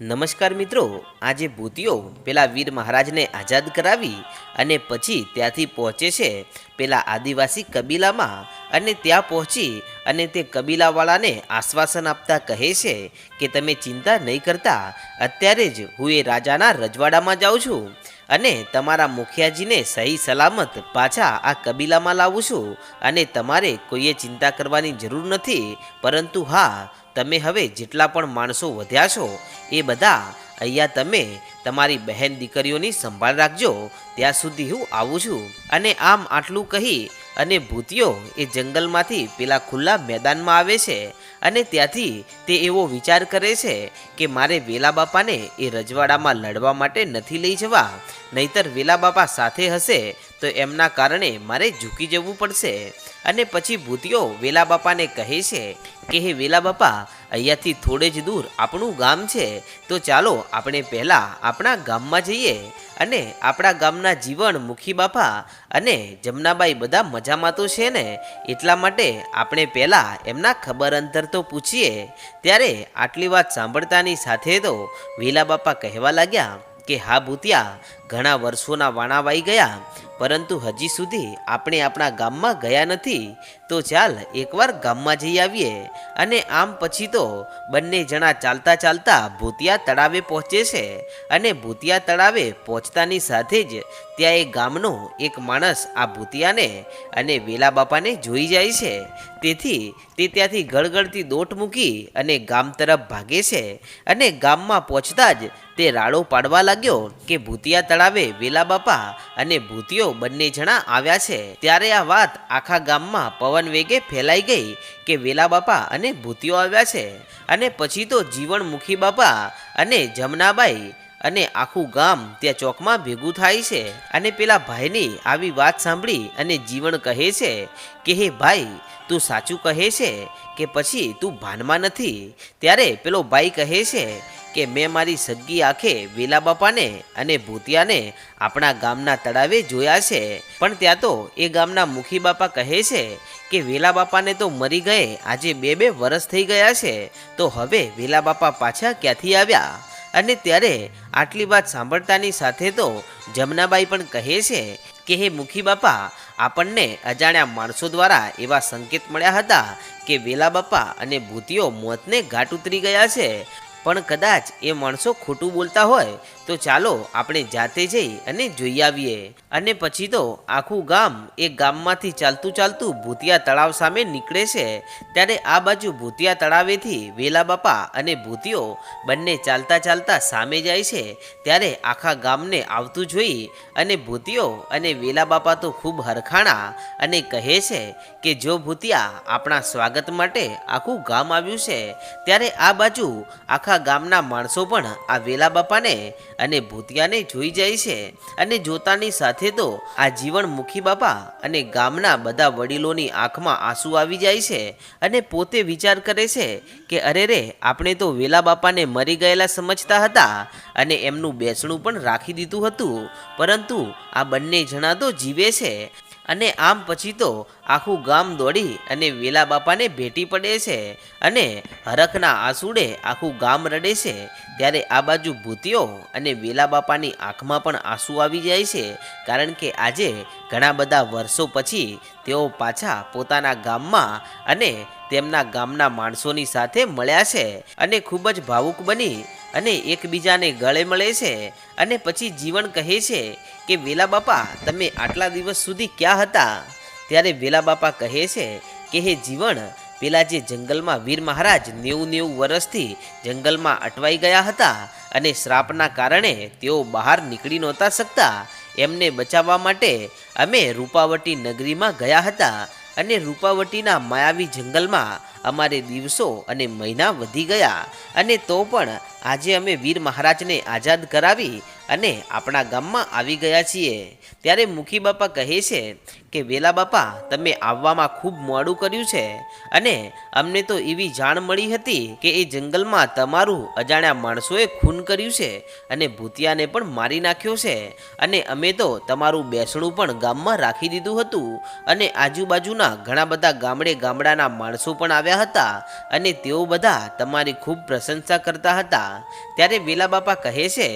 નમસ્કાર મિત્રો, આજે ભૂતિઓ પેલા વીર મહારાજને આઝાદ કરાવી અને પછી ત્યાંથી પહોંચે છે પેલા આદિવાસી કબીલામાં અને ત્યાં પહોંચી અને તે કબીલાવાળાને આશ્વાસન આપતા કહે છે કે તમે ચિંતા નહીં કરતા, અત્યારે જ હું એ રાજાના રજવાડામાં જાઉં છું અને તમારા મુખિયાજીને સહી સલામત પાછા આ કબીલામાં લાવું છું અને તમારે કોઈએ ચિંતા કરવાની જરૂર નથી, પરંતુ હા તમે હવે જેટલા પણ માણસો વધ્યા છો, એ બધા અહીંયા તમે તમારી બહેન દીકરીઓની સંભાળ રાખજો. ત્યાં સુધી હું આવું છું. અને આમ આટલું કહી અને ભૂતિયો એ જંગલમાંથી પેલા ખુલ્લા મેદાનમાં આવે છે અને ત્યાંથી તે એવો વિચાર કરે છે કે મારે વેલા બાપાને એ રજવાડામાં લડવા માટે નથી લઈ જવા, નહીતર વેલા બાપા સાથે હશે તો એમના કારણે મારે ઝૂકી જવું પડશે. અને પછી ભૂતિયો વેલા બાપાને કહે છે કે, હે વેલા બાપા અહીંયાથી થોડે જ દૂર આપણું ગામ છે. તો ચાલો આપણે પહેલાં આપણા ગામમાં જઈએ અને આપણા ગામના જીવન મુખી બાપા અને જમનાબાઈ બધા મજામાં તો છે ને? એટલા માટે આપણે પહેલાં એમના ખબર અંતર તો પૂછીએ. ત્યારે આટલી વાત સાંભળતાની સાથે તો વેલા બાપા કહેવા લાગ્યા કે, હા ભૂતિયા ઘણા વર્ષોના વાણા વાઈ ગયા, પરંતુ હજી સુધી આપણે આપણા ગામમાં ગયા નથી. તો ચાલ, એકવાર ગામમાં જઈ આવીએ. અને આમ પછી તો બંને જણા ચાલતા ચાલતા ભૂતિયા તળાવે પહોંચે છે. અને ભૂતિયા તળાવે પહોંચતાની સાથે જ ત્યાં એ ગામનો એક માણસ આ ભૂતિયાને અને વેલા બાપાને જોઈ જાય છે. તેથી તે ત્યાંથી ગળગળતી દોટ મૂકી અને ગામ તરફ ભાગે છે. અને ગામમાં પહોંચતા જ તે રાડો પાડવા લાગ્યો કે ભૂતિયા તળાવે વેલા બાપા અને ભૂતિયો બંને જણા આવ્યા છે. ત્યારે આ વાત આખા ગામમાં પવન વેગે ફેલાઈ ગઈ કે વેલા બાપા અને ભૂતિયો આવ્યા છે. અને પછી તો જીવનમુખી બાપા અને જમનાબાઈ અને આખું ગામ ત્યાં ચોકમાં ભેગું થાય છે. અને પેલા ભાઈની આવી વાત સાંભળી અને જીવન કહે છે કે, હે ભાઈ, તું સાચું કહે છે કે પછી તું ભાનમાં નથી? ત્યારે પેલો ભાઈ કહે છે કે મેં મારી સગ્ગી આંખે વેલા બાપાને અને ભૂતિયાને આપણા ગામના તળાવે જોયા છે. પણ ત્યાં તો એ ગામના મુખી બાપા કહે છે કે વેલા બાપાને તો મરી ગયે, આજે બે બે વર્ષ થઈ ગયા છે. તો હવે વેલા બાપા પાછા ક્યાંથી આવ્યા? અને ત્યારે આટલી વાત સાંભળતાની સાથે તો જમનાબાઈ પણ કહે છે કે, હે મુખી બાપા, આપણને અજાણ્યા માણસો દ્વારા એવા સંકેત મળ્યા હતા કે વેલા બાપા અને ભૂતિઓ મોતને ઘાટ ઉતરી ગયા છે. પણ કદાચ એ માણસો ખોટું બોલતા હોય તો ચાલો આપણે જાતે જઈ અને જોઈ આવીએ. અને પછી તો આખું ગામ એ ગામમાંથી ચાલતું ચાલતું ભૂતિયા તળાવ સામે નીકળે છે. ત્યારે આ બાજુ ભૂતિયા તળાવેથી વેલા બાપા અને ભૂતિયો બંને ચાલતા ચાલતા સામે જાય છે. ત્યારે આખા ગામને આવતું જોઈ અને ભૂતિયો અને વેલા બાપા તો ખૂબ હરખાણા અને કહે છે કે, જો ભૂતિયા, આપણા સ્વાગત માટે આખું ગામ આવ્યું છે. ત્યારે આ બાજુ આખા ગામના માણસો પણ આ વેલા બાપાને અને ભૂતિયાને જોઈ જાય છે અને જોતાની સાથે તો આ જીવન મુખી બાપા અને ગામના બધા વડીલોની આંખમાં આંસુ આવી જાય છે અને પોતે વિચાર કરે છે કે અરે રે, આપણે તો વેલા બાપાને મરી ગયેલા સમજતા હતા અને એમનું બેસણું પણ રાખી દીધું હતું. પરંતુ આ બંને જણા તો જીવે છે અને આમ પછી તો આખું ગામ દોડી અને વેલા બાપાને ભેટી પડે છે અને હરખના આંસુડે આખું ગામ રડે છે. ત્યારે આ બાજુ ભૂતિઓ અને વેલા બાપાની આંખમાં પણ આંસુ આવી જાય છે. કારણ કે આજે ઘણા બધા વર્ષો પછી તેઓ પાછા પોતાના ગામમાં અને તેમના ગામના માણસોની સાથે મળ્યા છે અને ખૂબ જ ભાવુક બની અને એકબીજાને ગળે મળે છે અને પછી જીવન કહે છે કે, વેલા બાપા, તમે આટલા દિવસ સુધી ક્યાં હતા? ત્યારે વેલા બાપા કહે છે કે, હે જીવન પેલા જે જંગલમાં વીર મહારાજ નેવું નેવું વર્ષથી જંગલમાં અટવાઈ ગયા હતા અને શ્રાપના કારણે તેઓ બહાર નીકળી નહોતા શકતા, એમને બચાવવા માટે અમે રૂપાવટી નગરીમાં ગયા હતા અને રૂપાવટીના માયાવી જંગલમાં અમારે દિવસો અને મહિના વધી ગયા. અને તો પણ આજે અમે વીર મહારાજને આઝાદ કરાવી અને આપણા ગામમાં આવી ગયા છીએ, ત્યારે મુખી બાપા કહે છે કે, વેલા બાપા, તમે આવવામાં ખૂબ મોડું કર્યું છે અને અમને તો એવી જાણ મળી હતી કે એ જંગલમાં તમારું અજાણ્યા માણસોએ ખૂન કર્યું છે અને ભૂતિયાને પણ મારી નાખ્યો છે અને અમે તો તમારું બેસણું પણ ગામમાં રાખી દીધું હતું અને આજુબાજુના ઘણા બધા ગામડે ગામડાના માણસો પણ આવ્યા હતા અને તેઓ બધા તમારી ખૂબ પ્રશંસા કરતા હતા. ત્યારે વેલા બાપા કહે છે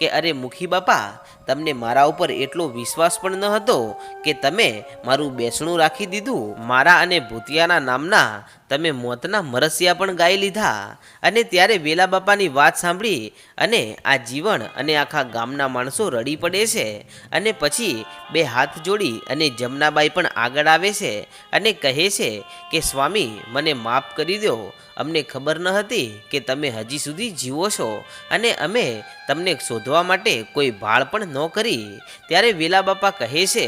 કે, અરે મુખી બાપા, તમને મારા ઉપર એટલો વિશ્વાસ પણ ન હતો કે તમે મારું બેસણું રાખી દીધું. મારા અને ભૂતિયાના નામના તમે મોતના મરસિયા પણ ગાઈ લીધા. અને ત્યારે વેલા બાપાની વાત સાંભળી અને આ જીવન અને આખા ગામના માણસો રડી પડે છે. અને પછી બે હાથ જોડી અને જમનાબાઈ પણ આગળ આવે છે અને કહે છે કે, સ્વામી, મને માફ કરી દો અમને ખબર ન હતી કે તમે હજી સુધી જીવો છો અને અમે તમને શોધવા માટે કોઈ ભાળ પણ ન કરી. ત્યારે વેલા બાપા કહે છે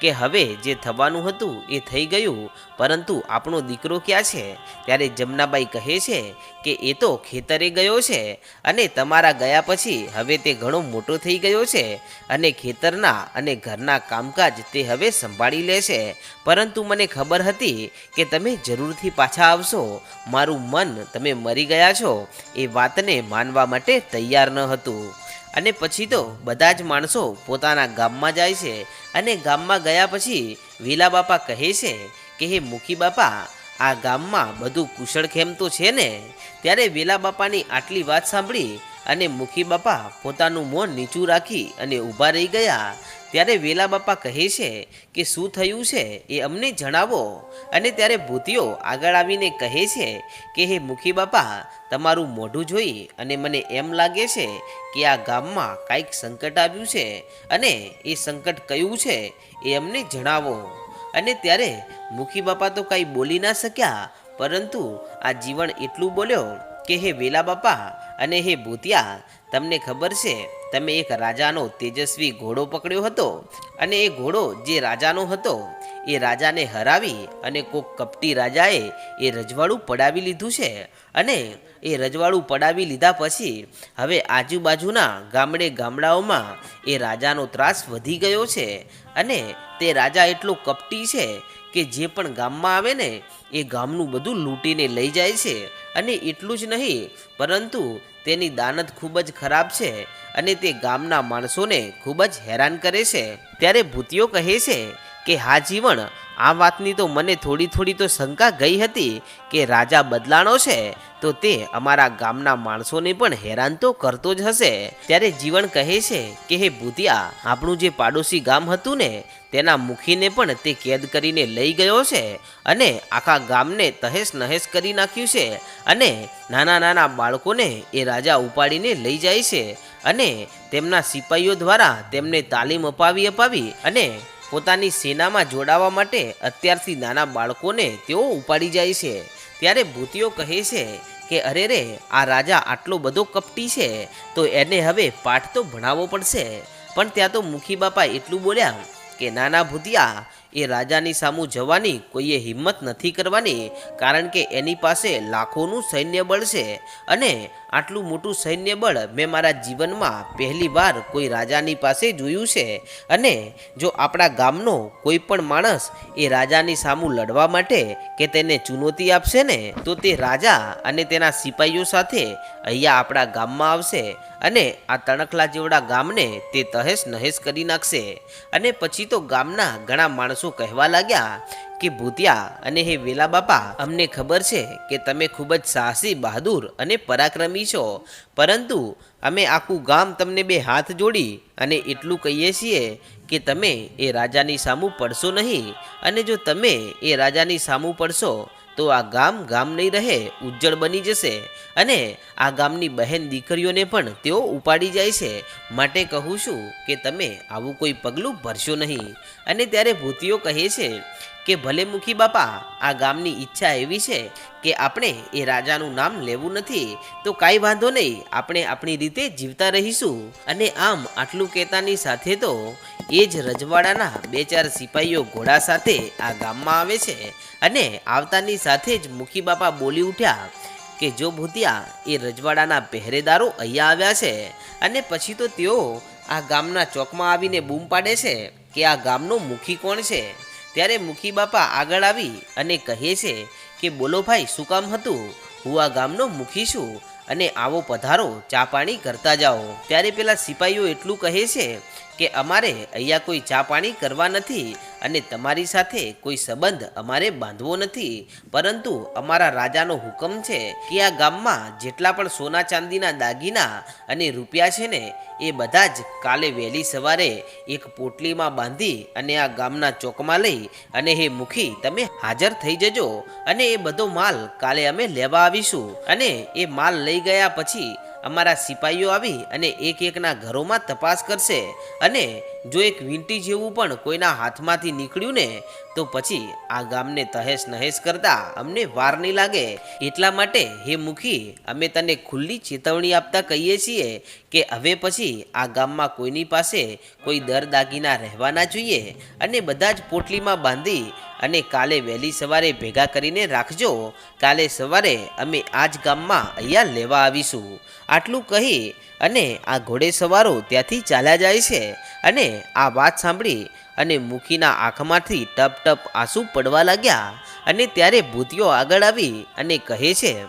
કે હવે જે થવાનું હતું એ થઈ ગયું, પરંતુ આપણો દીકરો ક્યાં છે? ત્યારે જમનાબાઈ કહે છે કે એ તો ખેતરે ગયો છે અને તમારા ગયા પછી હવે તે ઘણો મોટો થઈ ગયો છે અને ખેતરના અને ઘરના કામકાજ તે હવે સંભાળી લે છે. પરંતુ મને ખબર હતી કે તમે જરૂરથી પાછા આવશો. મારું મન, તમે મરી ગયા છો. એ વાતને માનવા માટે તૈયાર ન હતું. અને પછી તો બધા જ માણસો પોતાના ગામમાં જાય છે અને ગામમાં ગયા પછી વિલા બાપા કહે છે કે, હે મુખી બાપા, આ ગામમાં બધું કુશળખેમ તો છે ને? ત્યારે વેલા બાપાની આટલી વાત સાંભળી અને મુખી બાપા પોતાનું મોં નીચું રાખી અને ઊભા રહી ગયા ત્યારે વેલા બાપા કહે છે કે શું થયું છે એ અમને જણાવો. અને ત્યારે ભૂતિયો આગળ આવીને કહે છે કે, હે મુખી બાપા, તમારું મોઢું જોઈ અને મને એમ લાગે છે કે આ ગામમાં કાંઈક સંકટ આવ્યું છે અને એ સંકટ કયું છે એ અમને જણાવો. અને ત્યારે મુખી બાપા તો કાંઈ બોલી ના શક્યા, પરંતુ આ જીવન એટલું બોલ્યો કે, હે વેલા બાપા અને હે ભૂતિયા, તમને ખબર છે તમે એક રાજાનો તેજસ્વી ઘોડો પકડ્યો હતો અને એ ઘોડો જે રાજાનો હતો, એ રાજાને હરાવી અને કોક કપટી રાજાએ એ રજવાડું પડાવી લીધું છે અને એ રજવાડું પડાવી લીધા પછી હવે આજુબાજુના ગામડે ગામડાઓમાં એ રાજાનો ત્રાસ વધી ગયો છે અને તે રાજા એટલો કપટી છે કે જે પણ ગામમાં આવે ને, એ ગામનું બધું લૂંટીને લઈ જાય છે. અને એટલું જ નહીં, પરંતુ તેની દાનત ખૂબ જ ખરાબ છે અને તે ગામના માણસોને ખૂબ જ હેરાન કરે છે. ત્યારે ભૂતિયો કહે છે કે, હા જીવન આ વાતની તો મને થોડી થોડી તો શંકા ગઈ હતી કે રાજા બદલાણો છે, તો તે અમારા ગામના માણસોને પણ હેરાન તો કરતો જ હશે. ત્યારે જીવન કહે છે કે, હે ભૂતિયા, આપણું જે પાડોશી ગામ હતું ને તેના મુખીને પણ તે કેદ કરીને લઈ ગયો છે અને આખા ગામને તહેસ નહેસ કરી નાખ્યું છે અને નાના નાના બાળકોને એ રાજા ઉપાડીને લઈ જાય છે અને તેમના સિપાહીઓ દ્વારા તેમને તાલીમ અપાવી અપાવી અને પોતાની સેનામાં જોડાવા માટે અત્યારથી નાના બાળકોને તેઓ ઉપાડી જાય છે. ત્યારે ભૂતિઓ કહે છે કે, અરે રે, આ રાજા આટલો બધો કપટી છે, તો એને હવે પાઠ તો ભણાવવો પડશે. પણ ત્યાં તો મુખી બાપા એટલું બોલ્યા કે નાના ભૂતિયા, એ રાજાની સામું જવાની કોઈએ હિંમત નથી કરવાની, કારણ કે એની પાસે લાખોનું સૈન્ય બળ છે અને આટલું મોટું સૈન્ય બળ મેં મારા જીવનમાં પહેલી વાર કોઈ રાજાની પાસે જોયું છે. અને જો આપણા ગામનો કોઈ પણ માણસ એ રાજાની સામું લડવા માટે કે તેને ચુનૌતી આપશે ને, તો તે રાજા અને તેના સિપાહીઓ સાથે અહીંયા આપણા ગામમાં આવશે અને આ તણખલા જેવડા ગામને તે તહેશ નહેશ કરી નાખશે. અને પછી તો ગામના ઘણા માણસો કહેવા લાગ્યા કે ભૂતિયા અને હે વેલા બાપા, અમને ખબર છે કે તમે ખૂબ જ સાહસી, બહાદુર અને પરાક્રમી છો. પરંતુ અમે આખું ગામ તમને બે હાથ જોડી અને એટલું કહીએ છીએ કે તમે એ રાજાની સામું પડશો નહીં. અને જો તમે એ રાજાની સામું પડશો, તો આ ગામ ગામ નહીં રહે, ઉજ્જળ બની જશે. અને આ ગામની બહેન દીકરીઓને પણ તેઓ ઉપાડી જાય છે. માટે કહું છું કે તમે આવું કોઈ પગલું ભરશો નહીં. અને ત્યારે ભૂતિઓ કહે છે કે ભલે મુખી બાપા, આ ગામની ઈચ્છા એવી છે કે આપણે એ રાજાનું નામ લેવું નથી, તો કાંઈ વાંધો નહીં, આપણે આપણી રીતે જીવતા રહીશું. અને આમ આટલું કહેતાની સાથે તો એ જ રજવાડાના બે ચાર સિપાહીઓ ઘોડા સાથે આ ગામમાં આવે છે. અને આવતાની સાથે જ મુખી બાપા બોલી ઉઠ્યા કે જો ભૂતિયા, એ રજવાડાના પહેરેદારો અહીંયા આવ્યા છે, અને પછી તો તેઓ આ ગામના ચોકમાં આવીને બૂમ પાડે છે કે આ ગામનો મુખી કોણ છે? ત્યારે મુખી બાપા આગળ આવી અને કહે છે કે, બોલો ભાઈ, શું કામ હતું? હું આ ગામનો મુખી છું અને આવો પધારો, ચા પાણી કરતા જાઓ. ત્યારે પેલા સિપાહીઓ એટલું કહે છે કે અમારે અહીંયા કોઈ ચા પાણી કરવા નથી અને તમારી સાથે કોઈ સંબંધ અમારે બાંધવો નથી. પરંતુ અમારા રાજાનો હુકમ છે કે આ ગામમાં જેટલા પણ સોના ચાંદીના દાગીના અને રૂપિયા છે ને, એ બધા જ કાલે વહેલી સવારે એક પોટલીમાં બાંધી અને આ ગામના ચોકમાં લઈ અને હે મુખી, તમે હાજર થઈ જજો અને એ બધો માલ કાલે અમે લેવા આવીશું. અને એ માલ લઈ ગયા પછી અમારા સિપાહીઓ આવી અને એક એકના ઘરોમાં તપાસ કરશે અને જો એક વીંટી જેવું પણ કોઈના હાથમાંથી નીકળ્યું ને, તો પછી આ ગામને તહેશ નહેશ કરતા અમને વાર નહીં લાગે. એટલા માટે હે મુખી, અમે તને ખુલ્લી ચેતવણી આપતા કહીએ છીએ કે હવે પછી આ ગામમાં કોઈની પાસે કોઈ દર દાગીના રહેવાના જોઈએ અને બધા જ પોટલીમાં બાંધી અને કાલે વહેલી સવારે ભેગા કરીને રાખજો. કાલે સવારે અમે આ જ ગામમાં અહીંયા લેવા આવીશું. આટલું કહી અને આ ઘોડે સવારો ત્યાંથી ચાલ્યા જાય છે અને આ વાત સાંભળી અને મુખીના આંખમાંથી ટપ ટપ આંસુ પડવા લાગ્યા અને ત્યારે ભૂતિયો આગળ આવી અને કહે છે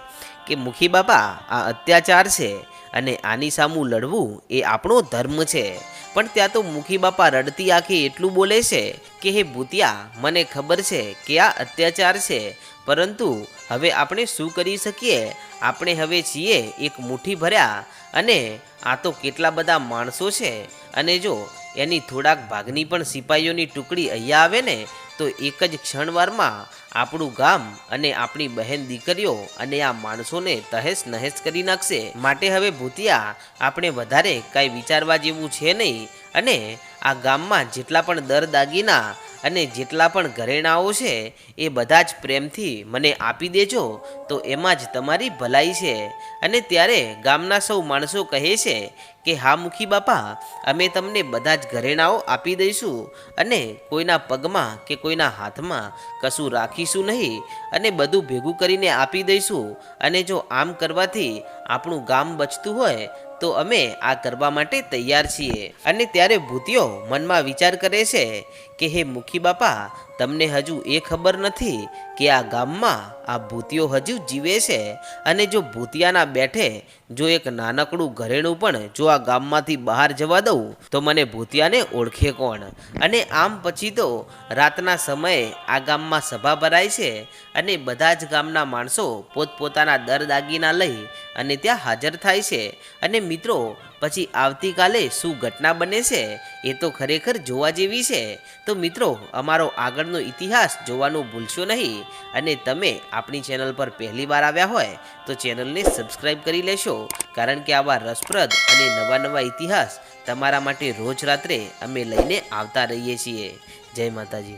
કે, મુખી બાપા આ અત્યાચાર છે અને આની સામું લડવું એ આપણો ધર્મ છે. પણ ત્યાં તો મુખી બાપા રડતી આંખે એટલું બોલે છે કે, હે ભૂતિયા, મને ખબર છે કે આ અત્યાચાર છે. પરંતુ હવે આપણે શું કરી શકીએ? આપણે હવે છીએ એક મુઠ્ઠી ભર્યા અને આ તો કેટલા બધા માણસો છે. અને જો એની થોડાક ભાગની પણ સિપાહીઓની ટુકડી અહીંયા આવે ને, તો એક જ ક્ષણવારમાં આપણું ગામ અને આપણી બહેન દીકરીઓ અને આ માણસોને તહેસ નહેસ કરી નાખશે. માટે હવે ભૂતિયા, આપણે વધારે કાંઈ વિચારવા જેવું છે નહીં. અને આ ગામમાં જેટલા પણ દર દાગીના અને જેટલા પણ ઘરેણાઓ છે, એ બધા જ પ્રેમથી મને આપી દેજો, તો એમાં જ તમારી ભલાઈ છે. અને ત્યારે ગામના સૌ માણસો કહે છે કે, હા, મુખી બાપા, અમે તમને બધા જ ઘરેણાઓ આપી દઈશું અને કોઈના પગમાં કે કોઈના હાથમાં કશું રાખીશું નહીં અને બધું ભેગું કરીને આપી દઈશું. અને જો આમ કરવાથી આપણું ગામ બચતું હોય તો અમે આ કરવા માટે તૈયાર છીએ. અને ત્યારે ભૂતિયો મનમાં વિચાર કરે છે કે, હે મુખી બાપા, તમને હજુ એ ખબર નથી કે આ ગામમાં આ ભૂતિયો હજુ જીવે છે? અને જો ભૂતિયાના બેઠે જો એક નાનકડું ઘરેણું પણ જો આ ગામમાંથી બહાર જવા દઉં, તો મને ભૂતિયાને ઓળખે કોણ? અને આમ પછી તો રાતના સમયે આ ગામમાં સભા ભરાય છે અને બધા જ ગામના માણસો પોતપોતાના દર દાગીના લઈ અને ત્યાં હાજર થાય છે. અને મિત્રો પછી આવતીકાલે શું ઘટના બને છે, એ તો ખરેખર જોવા જેવી છે. તો મિત્રો, અમારો આગળનો ઇતિહાસ જોવાનું ભૂલશો નહીં અને તમે આપણી ચેનલ પર પહેલી વાર આવ્યા હોય, તો ચેનલને સબસ્ક્રાઈબ કરી લેશો, કારણ કે આવા રસપ્રદ અને નવા નવા ઇતિહાસ તમારા માટે રોજ રાત્રે અમે લઈને આવતા રહીએ છીએ. જય માતાજી.